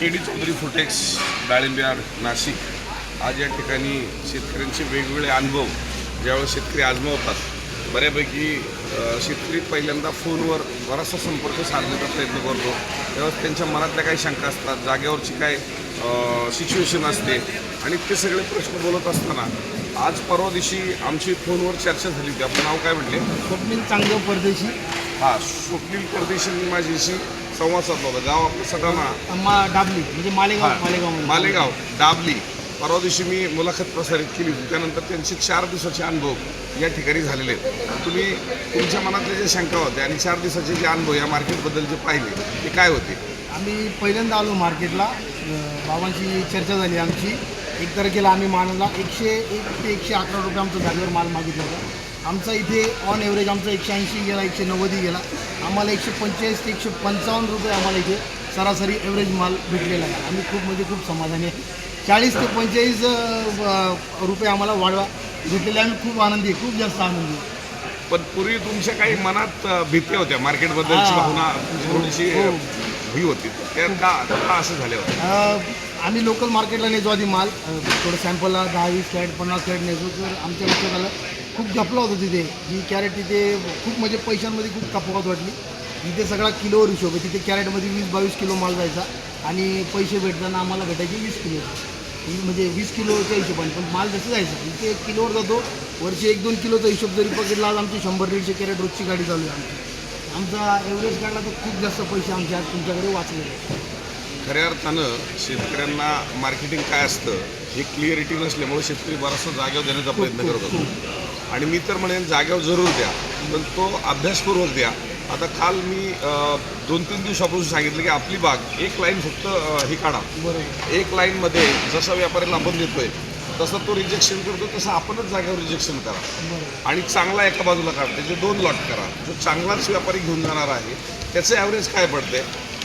के D Chaudhari फुटेक्स डाळिंब्याड नाशिक आज या ठिकाणी शेतकऱ्यांचे वेगवेगळे अनुभव ज्यावेळेस शेतकरी आजमावतात बऱ्यापैकी शेतकरी पहिल्यांदा फोनवर बराचसा संपर्क साधण्याचा प्रयत्न करतो. त्यावेळेस त्यांच्या मनातल्या काही शंका असतात जागेवरची काय सिच्युएशन असते आणि ते सगळे प्रश्न बोलत असताना आज परवा दिवशी आमची फोनवर चर्चा झाली होती. आपलं नाव काय म्हटले? स्वप्नील चांगलं परदेशी. हा स्वप्नील परदेशींनी माझ्याशी. संवाद साधला होता. गाव आपलं सगळ्यांना अम्मा डाबली म्हणजे मालेगाव मालेगाव मालेगाव डाबली. परवा दिवशी मी मुलाखत प्रसारित केली होती. त्यानंतर त्यांचे चार दिवसाचे अनुभव या ठिकाणी झालेले आहेत. तुम्ही तुमच्या मनातले जे शंका होत्या आणि चार दिवसाचे जे अनुभव या मार्केटबद्दल जे पाहिले ते काय होते? आम्ही पहिल्यांदा आलो मार्केटला. अं, बाबांची चर्चा झाली आमची. एक तारखेला आम्ही मानला एकशे एक ते एकशे अकरा रुपये आमचा जागेवर माल मागितला होता. आमचा इथे ऑन एव्हरेज आमचा एकशे ऐंशी गेला एकशे नव्वदही गेला. आम्हाला एकशे पंचेचाळीस ते एकशे पंचावन्न रुपये आम्हाला इथे सरासरी एव्हरेज माल भेटलेला आहे. आम्ही खूप म्हणजे खूप समाधानी आहे. चाळीस ते पंचेचाळीस रुपये आम्हाला वाढवा भेटलेले आम्ही खूप आनंदी आहे खूप जास्त आनंदी आहे. पण पूर्वी तुमच्या काही मनात भीती होत्या? मार्केटबद्दलची. भावना थोडीशी हो. होती. त्या का का असं झाले होते आम्ही लोकल मार्केटला नेतो आधी माल. थोडं सॅम्पलला दहा वीस कॅरेट पन्नास कॅरेट नेतो तर आमच्या लक्षात आलं खूप घपला होता तिथे. ही कॅरेट तिथे खूप म्हणजे पैशांमध्ये खूप कपात वाटली. इथे सगळा किलोवर हिशोब आहे. तिथे कॅरेटमध्ये वीस बावीस किलो माल जायचा आणि पैसे भेटताना आम्हाला भेटायचे वीस किलो. म्हणजे वीस किलोच्या हिशोबाने. पण माल जसं जायचं इथे एक किलोवर जातो. वर्षी एक दोन किलोचा हिशोब जरी पकडला आज आमची शंभर दीडशे कॅरेट रोजची गाडी चालू आहे आमची. आमचा एव्हरेज काढला तर खूप जास्त पैसे आमच्या आज तुमच्याकडे वाचलेले आहेत. खऱ्या अर्थानं शेतकऱ्यांना मार्केटिंग काय असतं हे क्लिअरिटी नसल्यामुळे शेतकरी बराचसा जागेवर देण्याचा प्रयत्न करत होतो. आणि मी तर म्हणेन जागेवर जरूर द्या. पण तो अभ्यासपूर्वक द्या. आता काल मी दोन तीन दिवसापासून सांगितलं की आपली बाग एक लाईन फक्त हे काढा. एक लाईनमध्ये जसा व्यापाऱ्याला आपण देतोय तसं तो रिजेक्शन करतो तसं आपणच जागेवर रिजेक्शन करा. आणि चांगला एका बाजूला काढा त्याचे दोन लॉट करा. जो चांगलाच व्यापारी घेऊन जाणार आहे त्याचं ॲव्हरेज काय पडते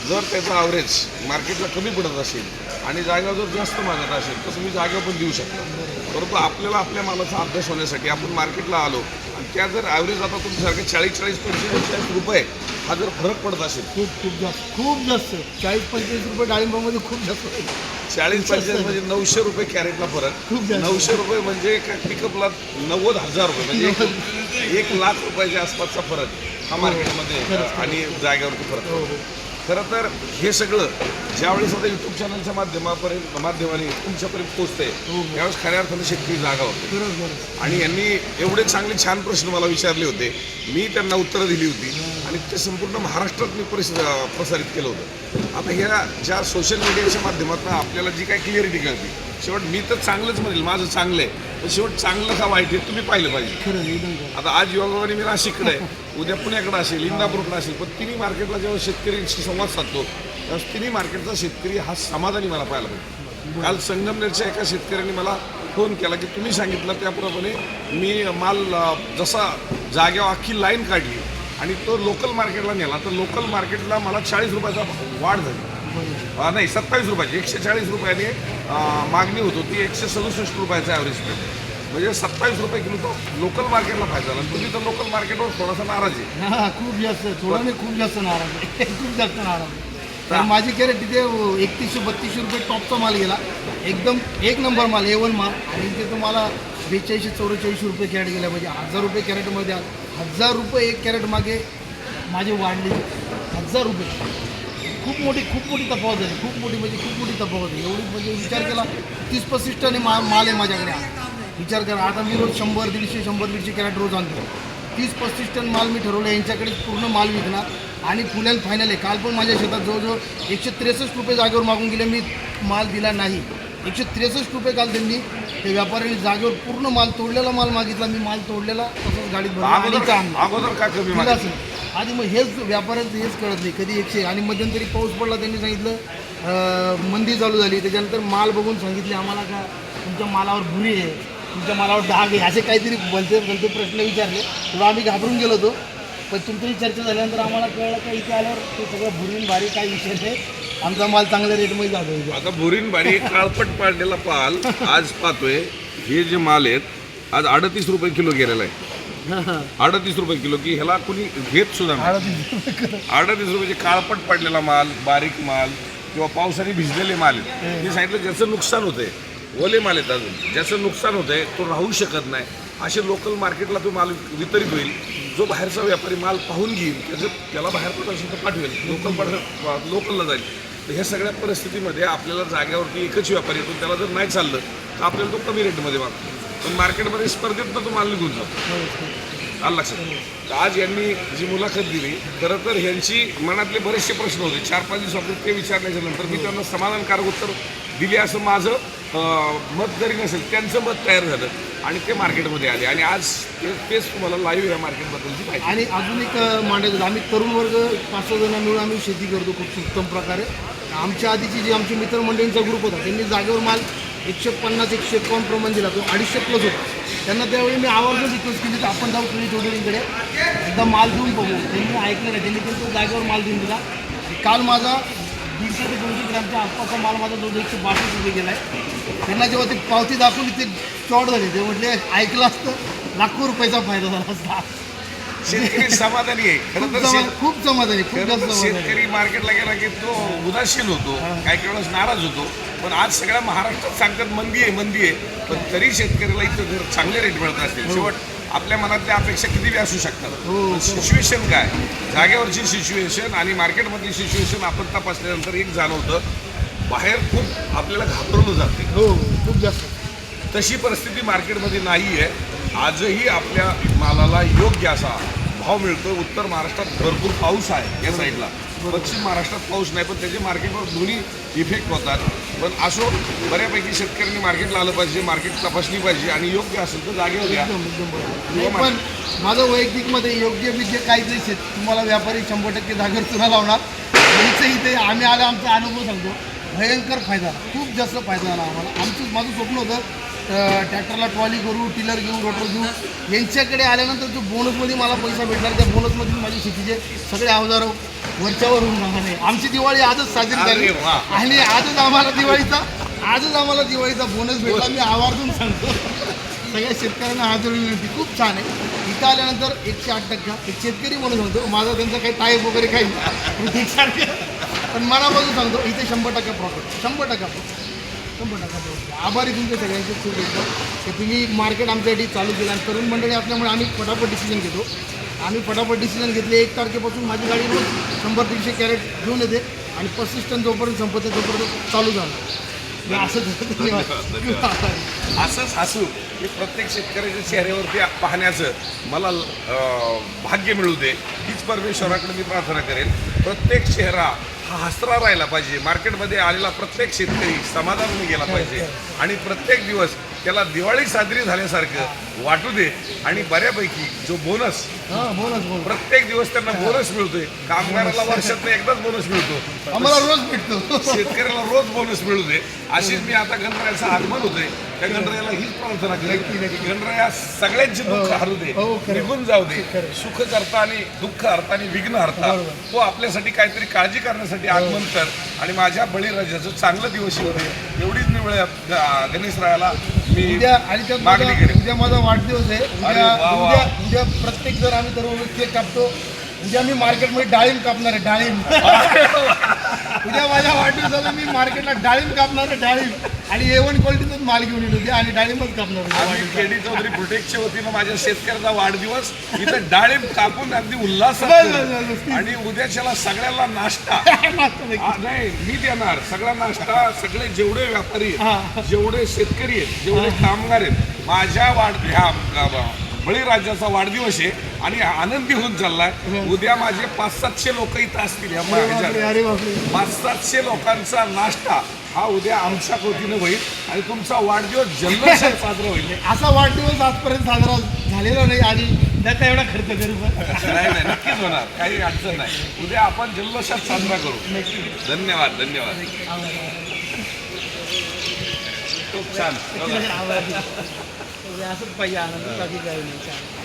जर त्याचं ॲव्हरेज मार्केटला कमी पडत असेल आणि जागेवर जर जास्त मागत असेल तर तुम्ही जागेवर पण देऊ शकता. परंतु आपल्याला आपल्या मालाचा अभ्यास होण्यासाठी आपण मार्केटला आलो आणि त्या जर ॲव्हरेज आता तुमच्यासारखे चाळीस चाळीस पंचेचाळीस चाळीस रुपये हा जर फरक पडत असेल. खूप खूप जास्त खूप जास्त. चाळीस पंचवीस रुपये डाळिंबामध्ये खूप जास्त आहे. चाळीस पंचेचाळीस म्हणजे नऊशे रुपये कॅरेटला फरक. खूप जास्त. नऊशे रुपये म्हणजे काय पिकअपला नव्वद हजार रुपये म्हणजे एक- एक लाख रुपयाच्या आसपासचा फरक हा मार्केटमध्ये खरंच. आणि जागेवरती फरक हो हो. खरं तर हे सगळं ज्यावेळेस आता युट्यूब चॅनलच्या माध्यमापर्यंत माध्यमाने तुमच्यापर्यंत पोहोचते हो, हो. त्यावेळेस खऱ्या अर्थाने शेतकरी जागा होते. आणि यांनी एवढे चांगले छान प्रश्न मला विचारले होते. मी त्यांना उत्तरं दिली होती आणि ते संपूर्ण महाराष्ट्रात मी परिस प्रसारित केलं होतं. आता ह्या ज्या सोशल मीडियाच्या माध्यमातून आपल्याला जी काही क्लिअरिटी कळते शेवट मी तर चांगलंच म्हणेल माझं चांगलं आहे पण शेवट चांगलं का वाईट आहे तुम्ही पाहिलं पाहिजे. आता आज योगाने मी नाशिककडे आहे. उद्या पुण्याकडं असेल इंदापूरकडं असेल पण तिन्ही मार्केटला जेव्हा शेतकऱ्यांशी संवाद साधतो त्यावेळेस तिन्ही मार्केटचा शेतकरी हा समाधानी मला पाहायला पाहिजे काल संगमनेरच्या एका शेतकऱ्यांनी मला फोन केला की तुम्ही सांगितलं त्याप्रमाणे मी माल जसा जागेवर अख्खी लाईन काढली आणि तो लोकल मार्केटला नेला तर लोकल मार्केटला मला चाळीस रुपयाचा वाढ झाली. नाही सत्तावीस रुपयाची एकशे चाळीस रुपयाने मागणी होत होती एकशे सदुसष्ट रुपयाचा ॲव्हरेज म्हणजे सत्तावीस रुपये किलो तो लोकल मार्केटला फायदा झाला. तुम्ही तर लोकल मार्केटवर थोडासा नाराज आहे. हा खूप जास्त थोडं नाही खूप जास्त नाराज आहे. खूप जास्त नाराज आहे. तर माझी कॅरेट तिथे एकतीसशे बत्तीसशे रुपये टॉपचा माल गेला. एकदम एक नंबर माल ए वन माल. आणि ते तुम्हाला बेचाळीसशे चौवेचाळीसशे रुपये कॅरेट गेल्या म्हणजे हजार रुपये कॅरेटमध्ये आलं. हजार रुपये एक कॅरेट मागे माझे वाढले. हजार रुपये. खूप मोठी खूप मोठी तफावत झाली. खूप मोठी म्हणजे खूप मोठी तफावत आहे एवढी म्हणजे विचार केला तीस पस्तीस टन मा माल आहे माझ्याकडे. विचार करा. आता मी रोज शंभर दीडशे शंभर दीडशे कॅरेट रोज आणतो. तीस पस्तीस टन माल मी ठरवलं यांच्याकडे पूर्ण माल विकणार. आणि फुल अँड फायनल आहे. काल पण माझ्या शेतात जवळजवळ एकशे त्रेसष्ट रुपये जागेवर मागून गेले. मी माल दिला नाही. एकशे त्रेसष्ट रुपये काल त्यांनी ते व्यापाऱ्यांनी जागेवर पूर्ण माल तोडलेला माल मागितला. मी माल तोडलेला तसंच गाडीत आणि? असेल. आधी मग हेच व्यापाऱ्यांचं हेच कळत नाही. कधी एकशे आणि मध्यंतरी पाऊस पडला त्यांनी सांगितलं मंदी चालू झाली. त्याच्यानंतर माल बघून सांगितले आम्हाला का तुमच्या मालावर भुरी आहे? तुमच्या मालावर डाग आहे असे काहीतरी भलते भलते प्रश्न विचारले. तेव्हा आम्ही घाबरून गेलो होतो. पण तुमची चर्चा झाल्यानंतर आम्हाला कळलं का इथे आल्यावर ते सगळं भुरीन भारी काही विषय नाही. आमचा माल चांगल्या रेटमध्ये जातो. आता बोरीन बारी काळपट पाडलेला पाल आज पाहतोय. हे जे माल आहेत आज अडतीस रुपये किलो गेलेला आहे. अडतीस रुपये किलो की ह्याला कोणी घेत सुद्धा अडतीस रुपये. रुपयाचे काळपट पडलेला माल बारीक माल किंवा पावसाने भिजलेले माल मी सांगितलं ज्याचं नुकसान होतंय ओले माल आहेत अजून. ज्याचं नुकसान होतंय तो राहू शकत नाही. असे लोकल मार्केटला तो माल वितरित होईल. जो बाहेरचा व्यापारी माल पाहून घेईल त्याचं त्याला बाहेर पण असेल तर पाठवेल लोकल पाठव लोकलला जाईल. तर ह्या सगळ्या परिस्थितीमध्ये आपल्याला जाग्यावरती एकच व्यापारी येतो त्याला जर नाही चाललं तर आपल्याला तो कमी रेटमध्ये मागतो पण मार्केटमध्ये स्पर्धेत तो माल निघून जातो. आलं लक्षात? आज यांनी जी मुलाखत दिली खरं तर ह्यांची मनातले बरेचसे प्रश्न होते. चार पाच दिवसापूर्वी ते विचारल्याच्या नंतर मी त्यांना समाधानकारक उत्तर दिले असं माझं मत जरी नसेल त्यांचं मत तयार झालं आणि ते मार्केटमध्ये आले. आणि आज तेच तुम्हाला लाईव्ह या मार्केटबद्दलची माहिती. आणि अजून एक मांडायचं आम्ही तरुण वर्ग पाच सहा जण मिळून आम्ही शेती करतो खूप उत्तम प्रकारे. आमच्या आधीची जी आमची मित्रमंडळींचा ग्रुप होता त्यांनी जागेवर माल एकशे पन्नास एकशे एकावन्न प्रमाण दिला. तो अडीचशे प्लस होता. त्यांना त्यावेळी मी आवर्जून रिक्वेस्ट केली तर आपण जाऊ तुम्ही जोडीकडे एकदा माल देऊन बघू. त्यांनी ऐकलं नाही त्यांनी पण तो जागेवर माल देऊन दिला. काल माझा दीडशे ते दोनशे ग्रॅमच्या आसपासचा माल माझा जवळ एकशे बासष्ट रुपये गेला आहे. त्यांना जेव्हा ती पावती दाखवली ते चॉट झाले. ते म्हटले ऐकलं असतं लाखो रुपयाचा फायदा झाला असता. शेतकरी समाधानी आहे. खरं खूप तर समा- शेत- खूप समाधानी खूप खरं जास्त तर समाधानी शेतकरी मार्केटला गेला की तो उदासीन होतो काही काही वेळेस नाराज होतो. पण आज सगळ्या महाराष्ट्रात सांगतात मंदी आहे मंदी आहे. पण तरी शेतकऱ्याला इथं जर चांगले रेट मिळत असतील. शेवट आपल्या मनातल्या अपेक्षा किती बी असू शकतात. हो, सिच्युएशन काय? जागेवरची सिच्युएशन आणि मार्केटमधली सिच्युएशन आपण तपासल्यानंतर एक जाणवतं बाहेर खूप आपल्याला घाबरवलं जाते. हो खूप जास्त. तशी परिस्थिती मार्केटमध्ये नाही आहे आजही आपल्या मालाला योग्य असा भाव मिळतो उत्तर महाराष्ट्रात भरपूर पाऊस आहे या साईडला पश्चिम महाराष्ट्रात पाऊस नाही पण त्याचे मार्केटवर दोन्ही इफेक्ट होतात. पण असो बऱ्यापैकी शेतकऱ्यांनी मार्केटला आलं पाहिजे मार्केट तपासली पाहिजे आणि योग्य असेल तर जागेवर घ्या एकदम पण माझं वैयक्तिकमध्ये योग्य विद्य काहीच नाही शेत तुम्हाला व्यापारी शंभर टक्के जागेवर चुना लावणार. आमचं इथे आम्ही आले आमचा अनुभव सांगतो. भयंकर फायदा खूप जास्त फायदा झाला आम्हाला. आमचं माझं स्वप्न होतं ट्रॅक्टरला ट्रॉली करू टिलर घेऊ रोटर घेऊ. यांच्याकडे आल्यानंतर जो बोनसमध्ये मला पैसा भेटणार त्या बोनसमध्ये माझी शेतीचे सगळे अवजार वरच्यावर होऊन जाणार आहे. आमची दिवाळी आजच साजरी झाली. आणि आजच आम्हाला दिवाळीचा आजच आम्हाला दिवाळीचा बोनस भेटला. मी आवर्जून सांगतो. सगळ्या शेतकऱ्यांना हात विनंती खूप छान आहे. इथं आल्यानंतर एकशे आठ टक्का. एक शेतकरी म्हणून सांगतो. माझा त्यांचा काही टाईप वगैरे काही नाही. सारखं पण मनापासून सांगतो इथे शंभर टक्का प्रॉफिट शंभर टक्का profit. शंभर टक्का आभारी तुमचे सगळ्यांचे खूप एकदम की तुम्ही मार्केट आमच्यासाठी चालू केलं. आणि तरुण मंडळी असल्यामुळे आम्ही फटाफट डिसिजन घेतो. आम्ही फटाफट डिसिजन घेतले. एक तारखेपासून माझी गाडी रोज शंभर दीडशे कॅरेट घेऊन येते. आणि पस्तीस टन जोपर्यंत संपत आहे तोपर्यंत चालू झालं. असंच हसू. की प्रत्येक शेतकऱ्याच्या चेहऱ्यावरती पाहण्याचं मला भाग्य मिळू दे. हीच परमेश्वराकडे मी प्रार्थना करेन. प्रत्येक चेहरा हा हसरा राहिला पाहिजे. मार्केटमध्ये आलेला प्रत्येक शेतकरी समाधानाने गेला पाहिजे. आणि प्रत्येक दिवस त्याला दिवाळी साजरी झाल्यासारखं वाटू दे. आणि बऱ्यापैकी जो बोनस हां बोनस प्रत्येक दिवस त्यांना बोनस मिळतोय. कामगाराला वर्षात एकदाच बोनस मिळतो. आम्हाला रोज भेटतो. शेतकऱ्याला रोज बोनस मिळू दे. अशीच मी आता गणरायाचं आगमन होतंय. त्या गणरायाला हीच प्रार्थना करेन की गणराया सगळ्यांचे दुःख हरू दे हो. निघून जाऊ दे. सुख करता आणि दुःख हरता आणि विघ्न हरता तो आपल्यासाठी काहीतरी काळजी करण्यासाठी आगमन कर. आणि माझ्या बळीराजाचं चांगलं दिवस येऊ दे. एवढीच मी वेळ गणेशरायाला मी उद्या आणि त्यात मागणी करेन. उद्या माझा वाढदिवस आहे. उद्या. उद्या प्रत्येक जर आम्ही सर्व केक कापतो. उद्या मी मार्केटमध्ये डाळिंब कापणार आहे डाळिंब उद्या माझ्या वाढदिवसाला मी मार्केटला डाळिंब कापणार डाळिंब आणि ए वन क्वालिटीचाच माल घेऊन येईल उद्या आणि डाळिंबच कापणार आम्ही. केडी चौधरी प्रोटेक्टच्या वतीनं माझ्या शेतकऱ्याचा वाढदिवस इथं डाळिंब कापून अगदी. बस. आणि उद्याच्याला सगळ्याला नाश्ता नाही मी देणार सगळा नाश्ता सगळे जेवढे व्यापारी हा. आहेत जेवढे शेतकरी आहेत जेवढे कामगार आहेत माझ्या वाढ ह्या ग- बळीराजाचा वाढदिवस आहे आणि आनंदी होऊन चाललाय. उद्या माझे पाच सातशे लोक इथं असतील या पाच सातशे लोकांचा नाश्ता हा उद्या आमच्या कोतीनं होईल आणि तुमचा वाढदिवस जल्लोषात साजरा होईल. असा वाढदिवस आजपर्यंत साजरा झालेला नाही आणि त्याचा एवढा खर्च करू. नाही नाही नक्कीच होणार. काही अडचण नाही. उद्या आपण जल्लोषात साजरा करू. धन्यवाद धन्यवाद. खूप छान. असंच पाहिजे आनंद बाकी काही नाही.